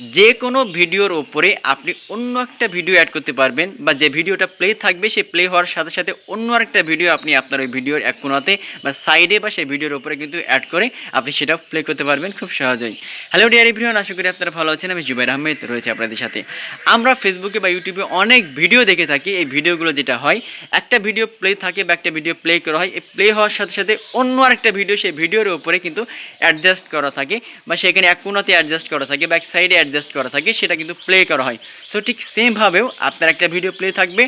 যে কোনো ভিডিওর ওপরে আপনি অন্য একটা ভিডিও অ্যাড করতে পারবেন বা যে ভিডিওটা প্লে থাকবে, সেই প্লে হওয়ার সাথে সাথে অন্য আরেকটা ভিডিও আপনি আপনার ওই ভিডিওর এক কোনাতে বা সাইডে বা সেই ভিডিওর ওপরে কিন্তু অ্যাড করে আপনি সেটা প্লে করতে পারবেন খুব সহজেই। হ্যালো ডিয়ার এভরিওয়ান আশা করি আপনারা ভালো আছেন। আমি জুবাইর আহমেদ, রয়েছে আপনাদের সাথে। আমরা ফেসবুকে বা ইউটিউবে অনেক ভিডিও দেখে থাকি। এই ভিডিওগুলো যেটা হয়, একটা ভিডিও প্লে থাকে বা একটা ভিডিও প্লে করা হয়, এই প্লে হওয়ার সাথে সাথে অন্য আরেকটা ভিডিও সেই ভিডিওর ওপরে কিন্তু অ্যাডজাস্ট করা থাকে বা সেখানে এক কোনাতে অ্যাডজাস্ট করা থাকে বা এক সাইডে অ্যাডজাস্ট করা থাকে, সেটা কিন্তু প্লে করা হয়। সো ঠিক সেমভাবেও আপনার একটা ভিডিও প্লে থাকবে।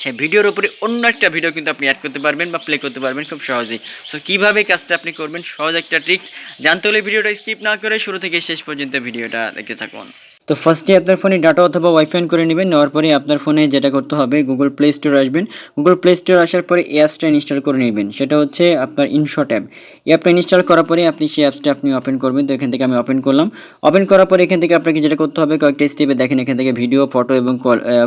সেই ভিডিওর উপরে অন্য একটা ভিডিও কিন্তু আপনি অ্যাড করতে পারবেন বা প্লে করতে পারবেন খুব সহজেই। সো কীভাবে কাজটা আপনি করবেন? সহজ একটা ট্রিক্স জানতে হলে ভিডিওটা স্কিপ না করে শুরু থেকে শেষ পর্যন্ত ভিডিওটা দেখতে থাকুন। তো ফার্স্টে আপনার ফোনে ডাটা অথবা ওয়াইফাই করে নেবেন, নেওয়ার পরে আপনার ফোনে যেটা করতে হবে গুগল প্লে স্টোর আসবেন। গুগল প্লে স্টোর আসার পরে এই অ্যাপসটা ইনস্টল করে নেবেন। সেটা হচ্ছে আপনার ইনশট অ্যাপ এই অ্যাপটা ইনস্টল করার পরে আপনি সেই অ্যাপসটা আপনি ওপেন করবেন। তো এখান থেকে আমি ওপেন করলাম। ওপেন করার পরে এখান থেকে আপনাকে যেটা করতে হবে, কয়েকটা স্টেপে দেখেন, এখান থেকে ভিডিও ফটো এবং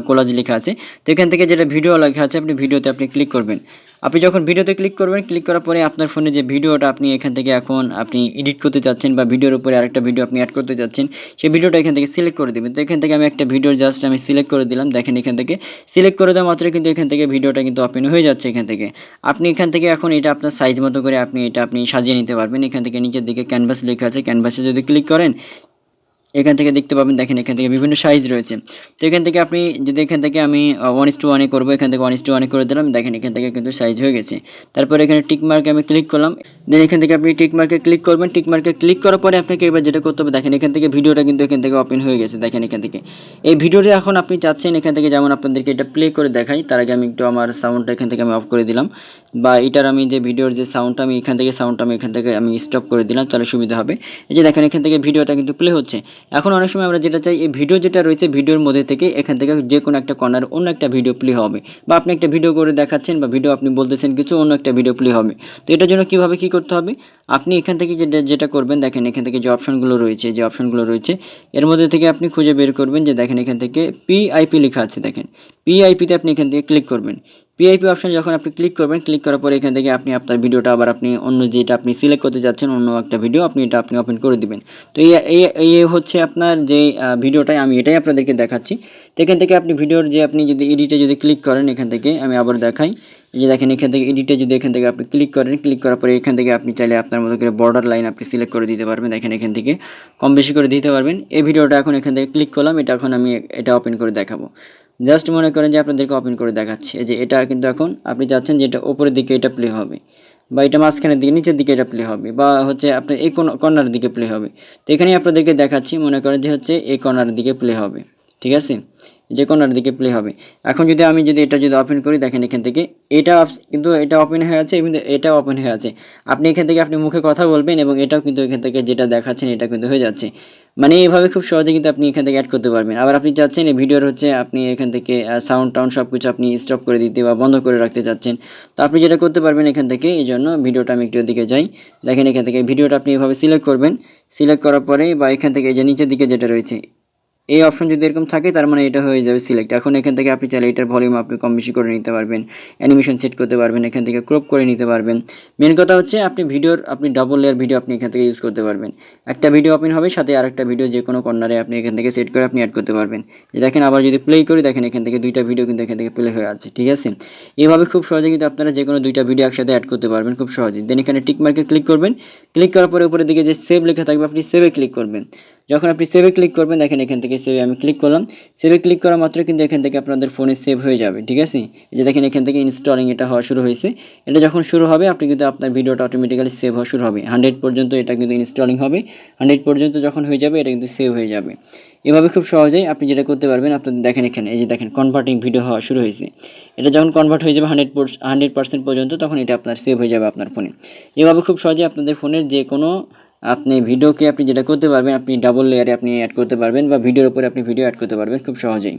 কোলাজ লেখা আছে। তো এখান থেকে যেটা ভিডিও লেখা আছে, আপনি ভিডিওতে আপনি ক্লিক করবেন। আপনি যখন ভিডিওতে ক্লিক করবেন ক্লিক করার পরে আপনার ফোনে যে ভিডিওটা আপনি এখান থেকে এখন আপনি এডিট করতে চাচ্ছেন বা ভিডিওর উপরে আরেকটা ভিডিও আপনি অ্যাড করতে চাচ্ছেন, সেই ভিডিওটা এখান থেকে সিলেক্ট করে দেবেন তো এখান থেকে আমি একটা ভিডিও জাস্ট আমি সিলেক্ট করে দিলাম। দেখেন এখান থেকে সিলেক্ট করে দেওয়া মাত্র কিন্তু এখান থেকে ভিডিওটা কিন্তু ওপেন হয়ে যাচ্ছে এখান থেকে। আপনি এখান থেকে এখন এটা আপনার সাইজ মতো করে আপনি এটা আপনি সাজিয়ে নিতে পারবেন। এখান থেকে নিচের দিকে ক্যানভাস লেখা আছে। ক্যানভাসে যদি ক্লিক করেন এখান থেকে দেখতে পাবেন দেখেন এখান থেকে বিভিন্ন সাইজ রয়েছে তো এখান থেকে আপনি যদি এখান থেকে আমি ওয়ান ইস টু ওয়ানে করব এখান থেকে ওয়ান ইস টু ওয়ানে করে দিলাম দেখেন এখান থেকে কিন্তু সাইজ হয়ে গেছে তারপর এখানে টিক মার্কে আমি ক্লিক করলাম দেন এখান থেকে আপনি টিক মার্কে ক্লিক করবেন টিক মার্কে ক্লিক করার পরে আপনাকে এবার যেটা করতে হবে দেখেন এখান থেকে ভিডিওটা কিন্তু এখান থেকে ওপেন হয়ে গেছে দেখেন এখান থেকে এই ভিডিওটা এখন আপনি চাচ্ছেন এখান থেকে যেমন আপনাদেরকে এটা প্লে করে দেখাই তার আগে আমি একটু আমার সাউন্ডটা এখান থেকে আমি অফ করে দিলাম বা এটার আমি যে ভিডিওর যে সাউন্ডটা আমি এখান থেকে সাউন্ডটা আমি এখান থেকে আমি স্টপ করে দিলাম তাহলে সুবিধা হবে এই যে দেখেন এখান থেকে ভিডিওটা কিন্তু প্লে হচ্ছে এখন অনেক সময় আমরা যেটা চাই, এই ভিডিও যেটা রয়েছে ভিডিওর মধ্যে থেকে এখান থেকে যে কোনো একটা কর্নার অন্য একটা ভিডিও প্লে হবে। বা আপনি একটা ভিডিও করে দেখাচ্ছেন বা ভিডিও আপনি বলতেছেন কিছু, অন্য একটা ভিডিও প্লে হবে। তো এটার জন্য কীভাবে কি করতে হবে? আপনি এখান থেকে যেটা যেটা করবেন, দেখেন এখান থেকে যে অপশনগুলো রয়েছে, যে অপশনগুলো রয়েছে, এর মধ্যে থেকে আপনি খুঁজে বের করবেন যে, দেখেন এখান থেকে পিআইপি লেখা আছে, দেখেন। পিআইপিতে আপনি এখান থেকে ক্লিক করবেন। পিআইপি অপশন যখন আপনি ক্লিক করবেন ক্লিক করার পরে এখান থেকে আপনি আপনার ভিডিওটা আবার আপনি অন্য যেটা আপনি সিলেক্ট করতে যাচ্ছেন, অন্য একটা ভিডিও আপনি এটা আপনি ওপেন করে দিবেন। তো এই হচ্ছে আপনার যে ভিডিওটাই আমি এটাই আপনাদেরকে দেখাচ্ছি। তো এখান থেকে আপনি ভিডিওর যে আপনি যদি এডিটে যদি ক্লিক করেন এখান থেকে, আমি আবার দেখাই। যে দেখেন, এখান থেকে এডিটে যদি এখান থেকে আপনি ক্লিক করেন ক্লিক করার পরে এখান থেকে আপনি চাইলে আপনার মতো করে বর্ডার লাইন আপনি সিলেক্ট করে দিতে পারবেন। দেখেন, এখান থেকে কম বেশি করে দিতে পারবেন। এই ভিডিওটা এখন এখান থেকে ক্লিক করলাম, এটা এখন আমি এটা ওপেন করে দেখাবো। জাস্ট মনে করেন যে আপনাদেরকে ওপেন করে দেখাচ্ছি। যে এটা কিন্তু এখন আপনি চাচ্ছেন যে এটা ওপরের দিকে এটা প্লে হবে বা এটা মাঝখানের দিকে, নিচের দিকে এটা প্লে হবে বা হচ্ছে আপনার এই কর্নার দিকে প্লে হবে। তো এখানেই আপনাদেরকে দেখাচ্ছি, মনে করেন যে হচ্ছে এই কর্নার দিকে প্লে হবে। ঠিক আছে? যে কোনার দিকে প্লে হবে। এখন যদি আমি যদি এটা যদি ওপেন করি, দেখেন এখান থেকে এটা কিন্তু এটা ওপেন হয়ে আছে এবং এটা ওপেন হয়ে আছে। আপনি এখান থেকে আপনি মুখে কথা বলবেন এবং এটাও কিন্তু এখান থেকে যেটা দেখাচ্ছেন, এটা কিন্তু হয়ে যাচ্ছে। মানে এইভাবে খুব সহজে কিন্তু আপনি এখান থেকে অ্যাড করতে পারবেন। আবার আপনি চাচ্ছেন এই ভিডিওর হচ্ছে আপনি এখান থেকে সাউন্ড টাউন্ড সব কিছু আপনি স্টপ করে দিতে বা বন্ধ করে রাখতে চাচ্ছেন। তো আপনি যেটা করতে পারবেন এখান থেকে, এই জন্য ভিডিওটা আমি একটু দিকে যাই। দেখেন এখান থেকে ভিডিওটা আপনি এভাবে সিলেক্ট করবেন। সিলেক্ট করার পরে বা এখান থেকে যে নিচের দিকে যেটা রয়েছে এই অপশন যদি এরকম থাকে, তার মানে এটা হয়ে যাবে সিলেক্ট এখন এখান থেকে আপনি চাইলে এটার ভলিউম আপনি কম বেশি করে নিতে পারবেন অ্যানিমেশন সেট করতে পারবেন, এখান থেকে ক্রপ করে নিতে পারবেন। মেন কথা হচ্ছে আপনি ভিডিওর, আপনি ডাবল লেয়ার ভিডিও আপনি এখান থেকে ইউজ করতে পারবেন। একটা ভিডিও ওপেন হবে, সাথে আরেকটা ভিডিও যে কোনো কর্নারে আপনি এখান থেকে সেট করে আপনি অ্যাড করতে পারবেন। দেখেন, আবার যদি প্লে করি, দেখেন এখান থেকে দুইটা ভিডিও কিন্তু এখান থেকে প্লে হয়ে আছে, ঠিক আছে? এইভাবে খুব সহজে কিন্তু আপনারা যে কোনো দুইটা ভিডিও একসাথে অ্যাড করতে পারবেন, খুব সহজে। দেন এখানে টিক মার্কে ক্লিক করবেন। ক্লিক করার পরে উপরের দিকে যে সেভ লেখা থাকবে, আপনি সেভে ক্লিক করবেন। যখন আপনি সেভে ক্লিক করবেন, দেখেন এখান থেকে সেভে আমি ক্লিক করলাম। সেভে ক্লিক করা মাত্র কিন্তু এখান থেকে আপনাদের ফোনে সেভ হয়ে যাবে, ঠিক আছে? এই যে দেখেন এখান থেকে ইনস্টলিং এটা হওয়া শুরু হয়েছে। এটা যখন শুরু হবে, আপনি কিন্তু আপনার ভিডিওটা অটোমেটিক্যালি সেভ হওয়া শুরু হবে। হান্ড্রেড পর্যন্ত এটা কিন্তু ইনস্টলিং হবে। হান্ড্রেড পর্যন্ত যখন হয়ে যাবে, এটা কিন্তু সেভ হয়ে যাবে। এভাবে খুব সহজেই আপনি যেটা করতে পারবেন, আপনাদের দেখেন এখানে, এই যে দেখেন কনভার্টিং ভিডিও হওয়া শুরু হয়েছে। এটা যখন কনভার্ট হয়ে যাবে হান্ড্রেড হান্ড্রেড পার্সেন্ট পর্যন্ত, তখন এটা আপনার সেভ হয়ে যাবে আপনার ফোনে এভাবে খুব সহজে আপনাদের ফোনের যে কোনো আপনি ভিডিওকে আপনি যেটা করতে পারবেন, আপনি ডাবল লেয়ারে আপনি অ্যাড করতে পারবেন বা ভিডিওর উপরে আপনি ভিডিও অ্যাড করতে পারবেন খুব সহজেই।